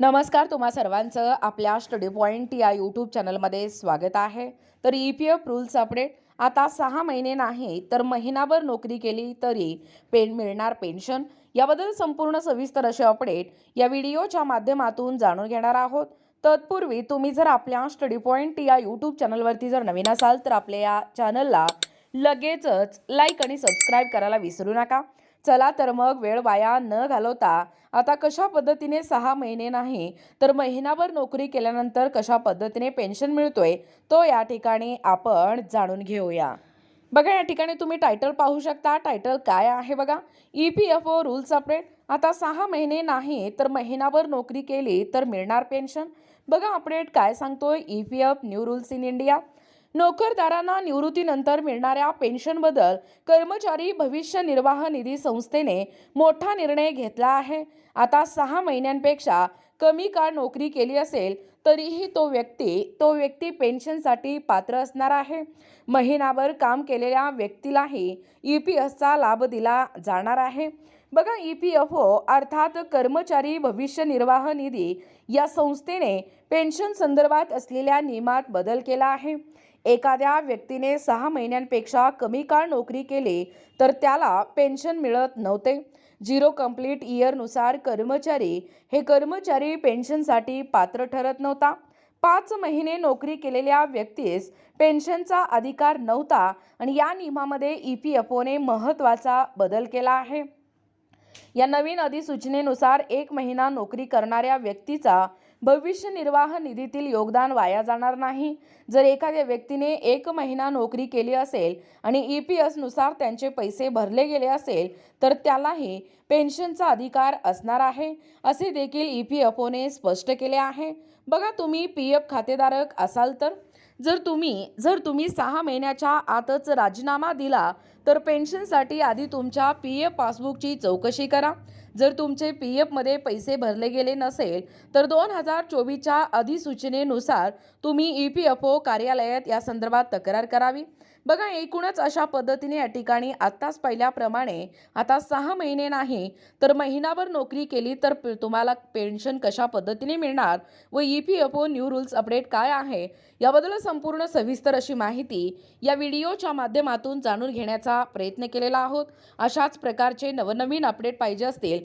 नमस्कार तुम्हा सर्वांचं आपल्या स्टडी पॉईंट या यूट्यूब चॅनलमध्ये स्वागत आहे. तर E P F rules update आता सहा महिने नाही तर महिनाभर नोकरी केली तरी पेन मिळणार पेन्शन याबद्दल संपूर्ण सविस्तर असे अपडेट या व्हिडिओच्या माध्यमातून जाणून घेणार आहोत. तत्पूर्वी तुम्ही जर आपल्या स्टडी पॉईंट या यूट्यूब चॅनलवरती जर नवीन असाल तर आपल्या या चॅनलला लगेचच लाईक आणि सबस्क्राईब करायला विसरू नका. चला तर मग वेळ वाया न घालवता. आता कशा पद्धतीने सहा महिने नाही तर महिनाभर नोकरी केल्यानंतर कशा पद्धतीने पेन्शन मिळतोय तो या ठिकाणी आपण जाणून घेऊया. बघा या ठिकाणी तुम्ही टायटल पाहू शकता. टायटल काय आहे बघा? E P F O rules update आता सहा महिने नाही तर महिनाभर नोकरी केली तर मिळणार पेन्शन. बघा अपडेट काय सांगतोय E P F new rules in India नोकरदारांना निवृत्तीनंतर मिळणाऱ्या पेन्शनबद्दल कर्मचारी भविष्य निर्वाह निधी संस्थेने मोठा निर्णय घेतला आहे. आता सहा महिन्यांपेक्षा कमी काळ नोकरी केली असेल तरीही तो व्यक्ती तो व्यक्ती पेन्शनसाठी पात्र असणार आहे. महिनाभर काम केलेल्या व्यक्तीलाही ई पी एसचा लाभ दिला जाणार आहे. बघा ई पी एफ ओ अर्थात कर्मचारी भविष्य निर्वाह निधी या संस्थेने पेन्शन संदर्भात असलेल्या नियमात बदल केला आहे. एखाद्या व्यक्तीने सहा महिन्यांपेक्षा कमी काळ नोकरी केली तर त्याला पेन्शन मिळत नव्हते. झिरो कंप्लीट इयरनुसार कर्मचारी हे कर्मचारी पेन्शनसाठी पात्र ठरत नव्हता. पाच महिने नोकरी केलेल्या व्यक्तीस पेन्शनचा अधिकार नव्हता आणि या नियमामध्ये ई पी एफ ओने महत्त्वाचा बदल केला आहे. या नवीन अधिसूचनेनुसार एक महिना नोकरी करणाऱ्या व्यक्तीचा भविष्य निर्वाह निधीतील योगदान वाया जाणार नाही. जर एखाद्या व्यक्तीने एक महिना नोकरी केली असेल आणि ई पी एसनुसार त्यांचे पैसे भरले गेले असेल तर त्यालाही पेन्शनचा अधिकार असणार आहे असे देखील ई पी एफ ओने स्पष्ट केले आहे. बघा तुम्ही पी एफ खातेधारक असाल तर? जर तुम्ही जर तुम्ही सहा महिन्याच्या आतच राजीनामा दिला तर पेन्शनसाठी आधी तुमच्या पी एफ पासबुकची चौकशी करा. जर तुमचे पी एफमध्ये पैसे भरले गेले नसेल तर दोन हजार चोवीसच्या अधिसूचनेनुसार तुम्ही ई पी एफ ओ कार्यालयात या संदर्भात तक्रार करावी. बघा एकूणच अशा पद्धतीने या ठिकाणी आत्ताच पहिल्याप्रमाणे आता सहा महिने नाही तर महिनाभर नोकरी केली तर तुम्हाला पेन्शन कशा पद्धतीने मिळणार व E P F O new rules update काय आहे याबद्दल संपूर्ण सविस्तर अशी माहिती या व्हिडिओच्या माध्यमातून जाणून घेण्याचा प्रयत्न केलेला आहोत. अशाच प्रकारचे नवनवीन अपडेट पाहिजे असतील